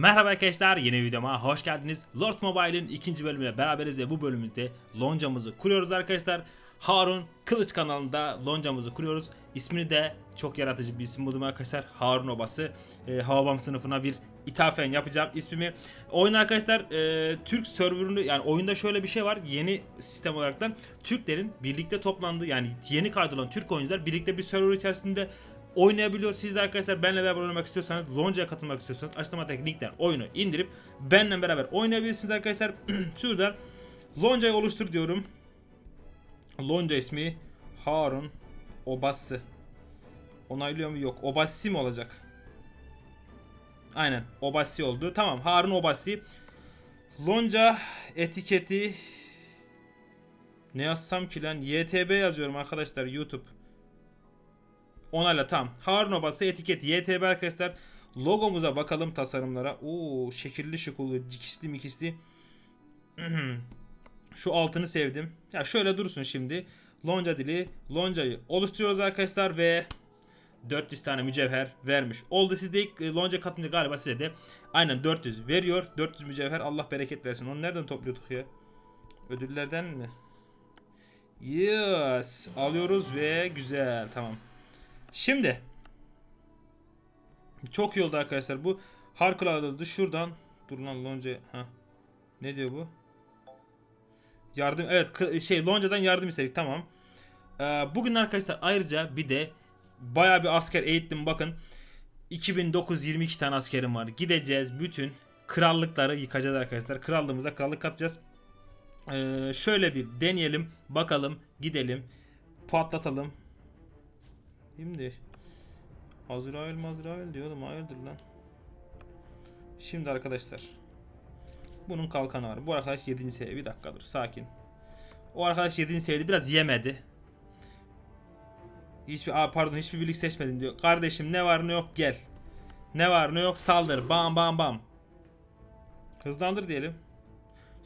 Merhaba arkadaşlar yeni videoma hoş geldiniz. Lord Mobile'in ikinci bölümüyle beraberiz ve bu bölümümüzde loncamızı kuruyoruz arkadaşlar. Harun Kılıç kanalında loncamızı kuruyoruz. İsmini de çok yaratıcı bir isim buldum arkadaşlar. Harun Obası. E, Havabam sınıfına bir ithafen yapacağım ismimi. Oyun arkadaşlar e, Türk serverını yani oyunda şöyle bir şey var. Yeni sistem olarak da Türklerin birlikte toplandığı yani yeni kaydolan Türk oyuncular birlikte bir server içerisinde oynayabiliyor. Siz de arkadaşlar benle beraber oynamak istiyorsanız, Lonca'ya katılmak istiyorsanız açıklamadaki linkten oyunu indirip benle beraber oynayabilirsiniz arkadaşlar. Şurada Lonca'yı oluştur diyorum. Lonca ismi Harun Obası. Onaylıyor mu? Yok. Obasi mi olacak? Aynen. Obasi oldu. Tamam. Harun Obasi. Lonca etiketi ne yazsam ki lan? YTB yazıyorum arkadaşlar YouTube. Onayla tam. Harun Obası etiket YTB arkadaşlar. Logomuza bakalım tasarımlara. Oo şekilli şıklı dikisli mikisli. Şu altını sevdim. Ya şöyle dursun şimdi. Lonca dili. Loncayı oluşturuyoruz arkadaşlar ve 400 tane mücevher vermiş. Oldu sizde ilk e, lonca katınca galiba size de aynen 400 veriyor. 400 mücevher Allah bereket versin. Onu nereden topluyorduk ya? Ödüllerden mi? Yes. Alıyoruz ve güzel. Tamam. Şimdi çok iyi oldu arkadaşlar. Bu harikulade oldu. Şuradan dur lan lonca ha. Ne diyor bu? Yardım evet şey loncadan yardım istedik tamam. Ee, bugün arkadaşlar ayrıca bir de baya bir asker eğittim bakın. 2922 tane askerim var. Gideceğiz bütün krallıkları yıkacağız arkadaşlar. Krallığımıza krallık katacağız. Ee, şöyle bir deneyelim. Bakalım. Gidelim. Patlatalım. Şimdi Azrail mazrail diyordum hayırdır lan. Şimdi arkadaşlar. Bunun kalkanı var. Bu arkadaş 7. seviye. Bir dakika dur sakin. O arkadaş 7. seviyede biraz yemedi. Hiçbir aa, pardon hiçbir birlik seçmedim diyor. Kardeşim ne var ne yok gel. Ne var ne yok saldır. Bam bam bam. Hızlandır diyelim.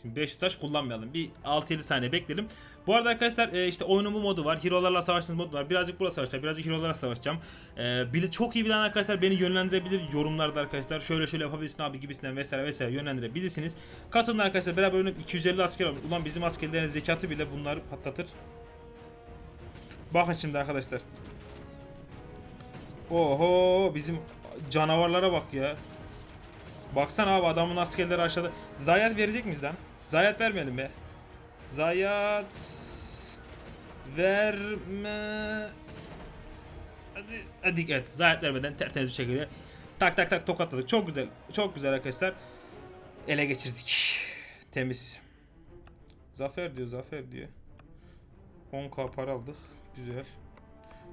Şimdi 500 taş kullanmayalım. Bir 6-7 saniye bekleyelim. Bu arada arkadaşlar e, işte oyunun bu modu var. Hero'larla savaştığınız modu var. Birazcık burada savaşacağım. Birazcık hero'larla savaşacağım. E, çok iyi bilen arkadaşlar beni yönlendirebilir yorumlarda arkadaşlar. Şöyle şöyle yapabilirsin abi gibisinden vesaire vesaire yönlendirebilirsiniz. Katılın arkadaşlar beraber oynayıp 250 asker var. Ulan bizim askerlerin zekatı bile bunları patlatır. Bakın şimdi arkadaşlar. Oho bizim canavarlara bak ya. Baksana abi adamın askerleri aşağıda. Zayiat verecek miyiz lan? Zayiat vermeyelim be. Zayiat verme. Hadi, hadi evet zayiat vermeden tertemiz bir şekilde tak tak tak tokatladık. Çok güzel. Çok güzel arkadaşlar. Ele geçirdik. Temiz. Zafer diyor, zafer diyor. 10k para aldık. Güzel.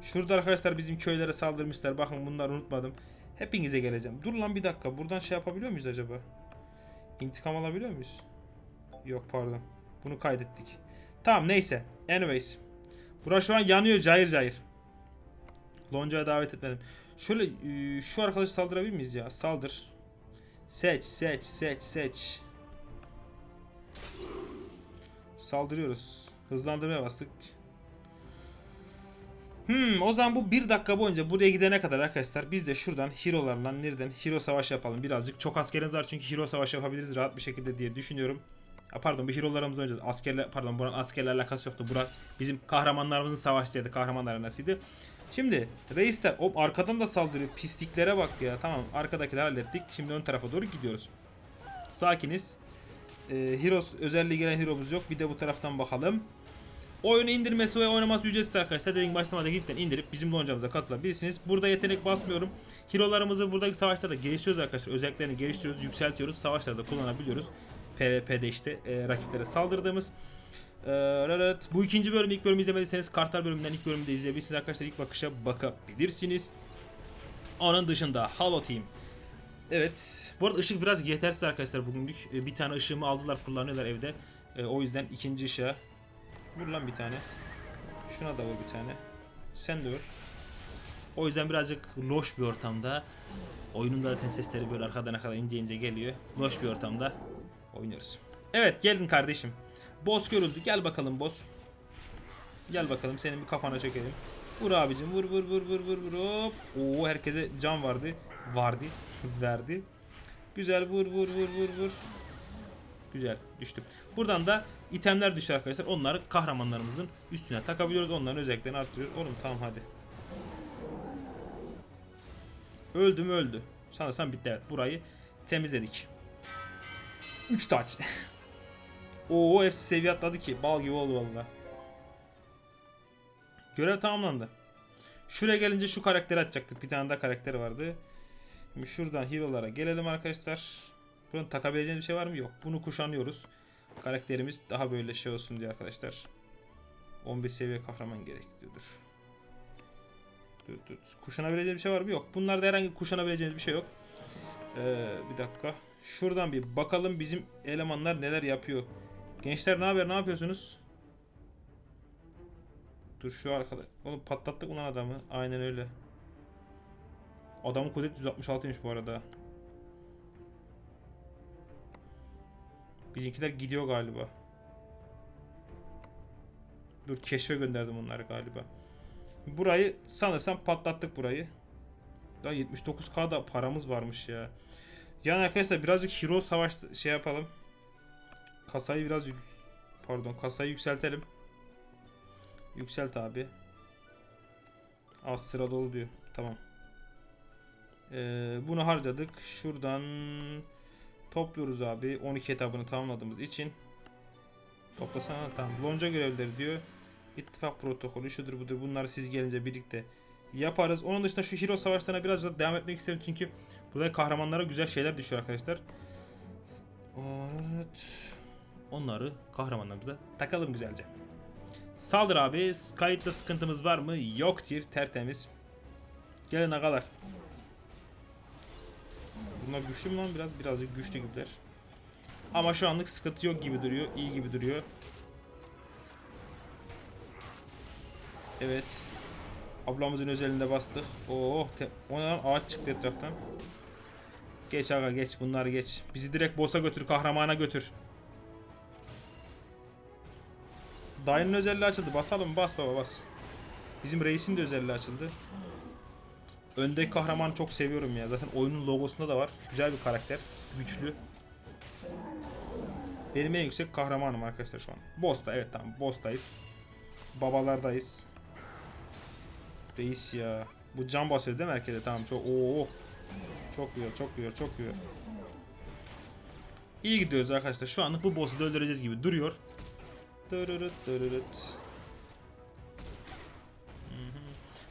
Şurada arkadaşlar bizim köylere saldırmışlar. Bakın bunları unutmadım. Hepinize geleceğim. Dur lan bir dakika. Buradan şey yapabiliyor muyuz acaba? İntikam alabiliyor muyuz? Yok pardon. Bunu kaydettik. Tamam neyse. Anyways. Burası şu an yanıyor cayır cayır. Lonca'ya davet etmedim. Şöyle e, şu arkadaşı saldırabilir miyiz ya? Saldır. Seç seç seç seç. Saldırıyoruz. Hızlandırmaya bastık. Hmm, o zaman bu bir dakika boyunca buraya gidene kadar arkadaşlar biz de şuradan hero'larla nereden hero savaşı yapalım birazcık. Çok askeriniz var çünkü hero savaşı yapabiliriz rahat bir şekilde diye düşünüyorum. Ha, pardon bir hero'larımız önce askerler pardon buranın askerlerle alakası yoktu. Burak bizim kahramanlarımızın savaşçıydı kahramanlar arasıydı. Şimdi reisler o arkadan da saldırıyor pisliklere bak ya tamam arkadakileri hallettik şimdi ön tarafa doğru gidiyoruz. Sakiniz. Ee, Heroes özelliği gelen hero'muz yok bir de bu taraftan bakalım. Oyunu indirmesi ve oynaması ücretsiz arkadaşlar. Dediğim başlamada gidip indirip bizim loncamıza katılabilirsiniz. Burada yetenek basmıyorum. Hero'larımızı buradaki savaşlarda geliştiriyoruz arkadaşlar. Özelliklerini geliştiriyoruz, yükseltiyoruz. Savaşlarda kullanabiliyoruz. PvP'de işte e, rakiplere saldırdığımız. Ee, bu ikinci bölüm ilk bölümü izlemediyseniz Kartal bölümünden ilk bölümü de izleyebilirsiniz arkadaşlar. İlk bakışa bakabilirsiniz. Onun dışında Halo Team. Evet. Bu arada ışık biraz yetersiz arkadaşlar bugünlük. Ee, bir tane ışığımı aldılar kullanıyorlar evde. Ee, o yüzden ikinci ışığa Vur lan bir tane. Şuna da vur bir tane. Sen de vur. O yüzden birazcık loş bir ortamda. Oyunun da zaten sesleri böyle arkadan kadar ince ince geliyor. Loş bir ortamda oynuyoruz. Evet geldin kardeşim. Boss görüldü. Gel bakalım boss. Gel bakalım senin bir kafana çökelim. Vur abicim vur vur vur vur vur vur hop. Oo herkese can vardı. Vardı. Verdi. Güzel vur vur vur vur vur. Güzel düştü. Buradan da itemler düşüyor arkadaşlar. Onları kahramanlarımızın üstüne takabiliyoruz. Onların özelliklerini arttırıyoruz. Oğlum tamam hadi. Öldü mü öldü. Sanırsam bitti evet. Burayı temizledik. 3 taç. Oo hepsi seviye atladı ki. Bal gibi oldu valla. Görev tamamlandı. Şuraya gelince şu karakteri açacaktık. Bir tane daha karakteri vardı. Şimdi şuradan hero'lara gelelim arkadaşlar. Bunun takabileceğiniz bir şey var mı? Yok. Bunu kuşanıyoruz. Karakterimiz daha böyle şey olsun diye arkadaşlar. 11 seviye kahraman gerekiyordur. Dur, dur. Kuşanabileceğiniz bir şey var mı? Yok. Bunlarda herhangi kuşanabileceğiniz bir şey yok. Ee, bir dakika. Şuradan bir bakalım bizim elemanlar neler yapıyor. Gençler ne haber? Ne yapıyorsunuz? Dur şu arkada. Oğlum patlattık ulan adamı. Aynen öyle. Adamın kudret 166'ymış bu arada. Bizimkiler gidiyor galiba. Dur keşfe gönderdim onları galiba. Burayı sanırsam patlattık burayı. Daha 79k da paramız varmış ya. Yani arkadaşlar birazcık hero savaş şey yapalım. Kasayı biraz pardon kasayı yükseltelim. Yükselt abi. Az sıra dolu diyor. Tamam. Ee, bunu harcadık. Şuradan topluyoruz abi. 12 etabını tamamladığımız için. Toplasana tamam. Lonca görevleri diyor. İttifak protokolü şudur budur. Bunları siz gelince birlikte yaparız. Onun dışında şu hero savaşlarına biraz da devam etmek isterim çünkü burada kahramanlara güzel şeyler düşüyor arkadaşlar. Evet. Onları kahramanlarımıza takalım güzelce. Saldır abi. Kayıtta sıkıntımız var mı? Yoktur. Tertemiz. Gelin agalar. Bunlar güçlü mü lan? Biraz birazcık güçlü gibiler. Ama şu anlık sıkıntı yok gibi duruyor. iyi gibi duruyor. Evet. Ablamızın özelinde bastık. Oh, te- ona ağaç çıktı etraftan. Geç aga geç bunları geç. Bizi direkt boss'a götür, kahramana götür. Dayının özelliği açıldı. Basalım bas baba bas. Bizim reisin de özelliği açıldı. Öndeki kahramanı çok seviyorum ya. Zaten oyunun logosunda da var. Güzel bir karakter. Güçlü. Benim en yüksek kahramanım arkadaşlar şu an. Boss'ta evet tamam. Boss'tayız. Babalardayız. Reis ya. Bu can basıyor değil mi herkese? Tamam çok. Oo. Çok güzel, çok güzel, çok güzel. İyi gidiyoruz arkadaşlar. Şu anlık bu boss'u da öldüreceğiz gibi duruyor. Dırırıt dırırıt.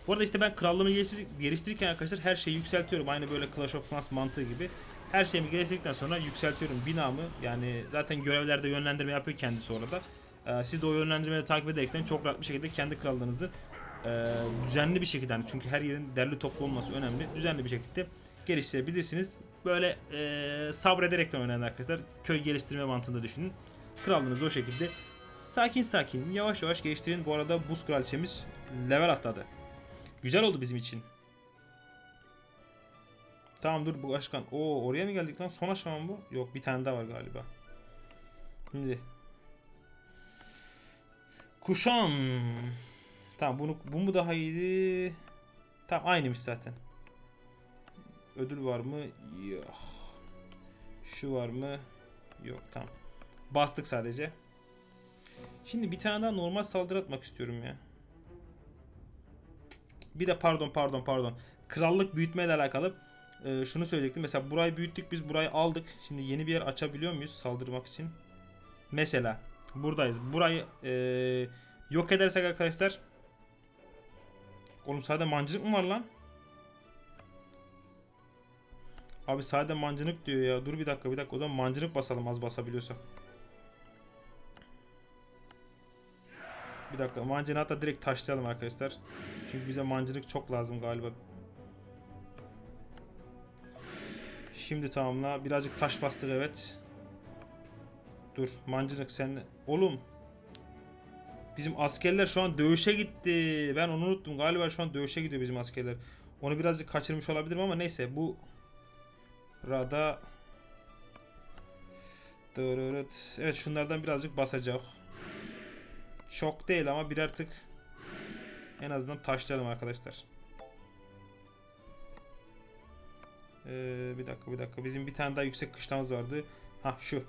Bu arada işte ben krallığımı geliştir- geliştirirken arkadaşlar her şeyi yükseltiyorum. Aynı böyle Clash of Clans mantığı gibi. Her şeyimi geliştirdikten sonra yükseltiyorum binamı. Yani zaten görevlerde yönlendirme yapıyor kendisi orada. Ee, siz de o yönlendirmeleri takip ederekten çok rahat bir şekilde kendi krallığınızı e, düzenli bir şekilde yani çünkü her yerin derli toplu olması önemli. Düzenli bir şekilde geliştirebilirsiniz. Böyle e, sabrederekten oynayın arkadaşlar. Köy geliştirme mantığında düşünün. Krallığınızı o şekilde sakin sakin yavaş yavaş geliştirin. Bu arada buz kraliçemiz level atladı. Güzel oldu bizim için. Tamam dur bu başkan. Oo oraya mı geldik lan? Son aşama bu? Yok bir tane daha var galiba. Şimdi. Kuşan. Tamam bunu bu mu daha iyiydi? Tamam aynıymış zaten. Ödül var mı? Yok. Şu var mı? Yok tamam. Bastık sadece. Şimdi bir tane daha normal saldırı atmak istiyorum ya. Bir de pardon pardon pardon. Krallık büyütmeyle alakalı e, şunu söyleyecektim. Mesela burayı büyüttük biz burayı aldık. Şimdi yeni bir yer açabiliyor muyuz saldırmak için? Mesela buradayız. Burayı e, yok edersek arkadaşlar Oğlum sadece mancınık mı var lan? Abi sadece mancınık diyor ya. Dur bir dakika bir dakika. O zaman mancınık basalım az basabiliyorsak. Bir dakika mancını hatta direkt taşlayalım arkadaşlar. Çünkü bize mancınık çok lazım galiba. Şimdi tamamla. Birazcık taş bastık evet. Dur mancınık sen... Oğlum. Bizim askerler şu an dövüşe gitti. Ben onu unuttum. Galiba şu an dövüşe gidiyor bizim askerler. Onu birazcık kaçırmış olabilirim ama neyse bu Rada. Evet şunlardan birazcık basacak. Çok değil ama birer tık en azından taşlayalım arkadaşlar. Ee, bir dakika bir dakika. Bizim bir tane daha yüksek kışlamız vardı. Ha şu.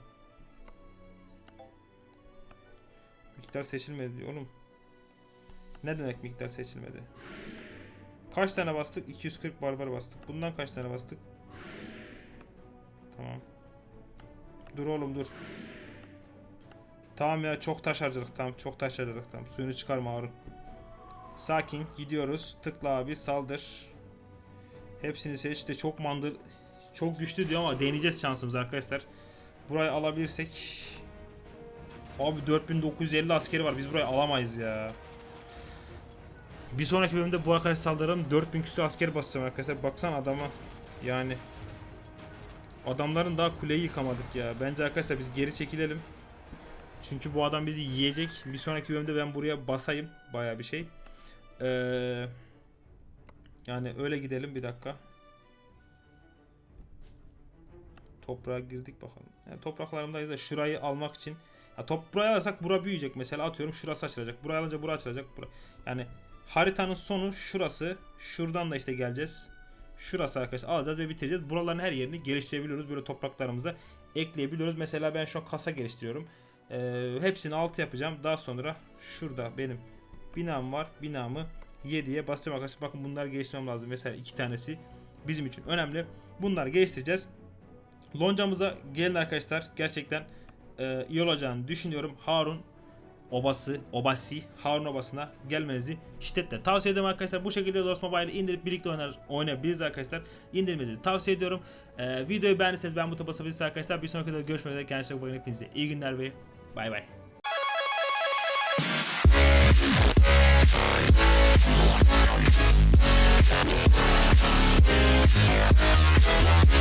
Miktar seçilmedi oğlum. Ne demek miktar seçilmedi? Kaç tane bastık? 240 barbar bastık. Bundan kaç tane bastık? Tamam. Dur oğlum dur. Tamam ya çok taş harcadık tamam çok taş harcadık tamam. Suyunu çıkarma Harun. Sakin gidiyoruz. Tıkla abi saldır. Hepsini seç de çok mandır çok güçlü diyor ama deneyeceğiz şansımız arkadaşlar. Burayı alabilirsek Abi 4950 askeri var. Biz burayı alamayız ya. Bir sonraki bölümde bu arkadaş saldıralım. 4000 küsur asker basacağım arkadaşlar. Baksana adama. Yani adamların daha kuleyi yıkamadık ya. Bence arkadaşlar biz geri çekilelim. Çünkü bu adam bizi yiyecek. Bir sonraki bölümde ben buraya basayım. Baya bir şey. Ee, yani öyle gidelim bir dakika. Toprağa girdik bakalım. Yani topraklarımdayız da şurayı almak için. Ya top buraya alırsak bura büyüyecek mesela atıyorum şurası açılacak. Buraya alınca bura açılacak. Bura. Yani haritanın sonu şurası. Şuradan da işte geleceğiz. Şurası arkadaşlar alacağız ve bitireceğiz. Buraların her yerini geliştirebiliyoruz. Böyle topraklarımıza ekleyebiliyoruz. Mesela ben şu an kasa geliştiriyorum. Ee, hepsini 6 yapacağım. Daha sonra şurada benim binam var. Binamı 7'ye basacağım arkadaşlar. Bakın bunları geliştirmem lazım. Mesela iki tanesi bizim için önemli. Bunları geliştireceğiz. Loncamıza gelin arkadaşlar. Gerçekten e, iyi olacağını düşünüyorum. Harun obası, obasi, Harun obasına gelmenizi şiddetle tavsiye ederim arkadaşlar. Bu şekilde Lost Mobile'i indirip birlikte oynar, oynayabiliriz arkadaşlar. İndirmenizi tavsiye ediyorum. E, videoyu beğendiyseniz ben bu basabilirsiniz arkadaşlar. Bir sonraki videoda görüşmek üzere. Kendinize iyi bakın. Hepinize iyi günler ve bay bay. Yeah.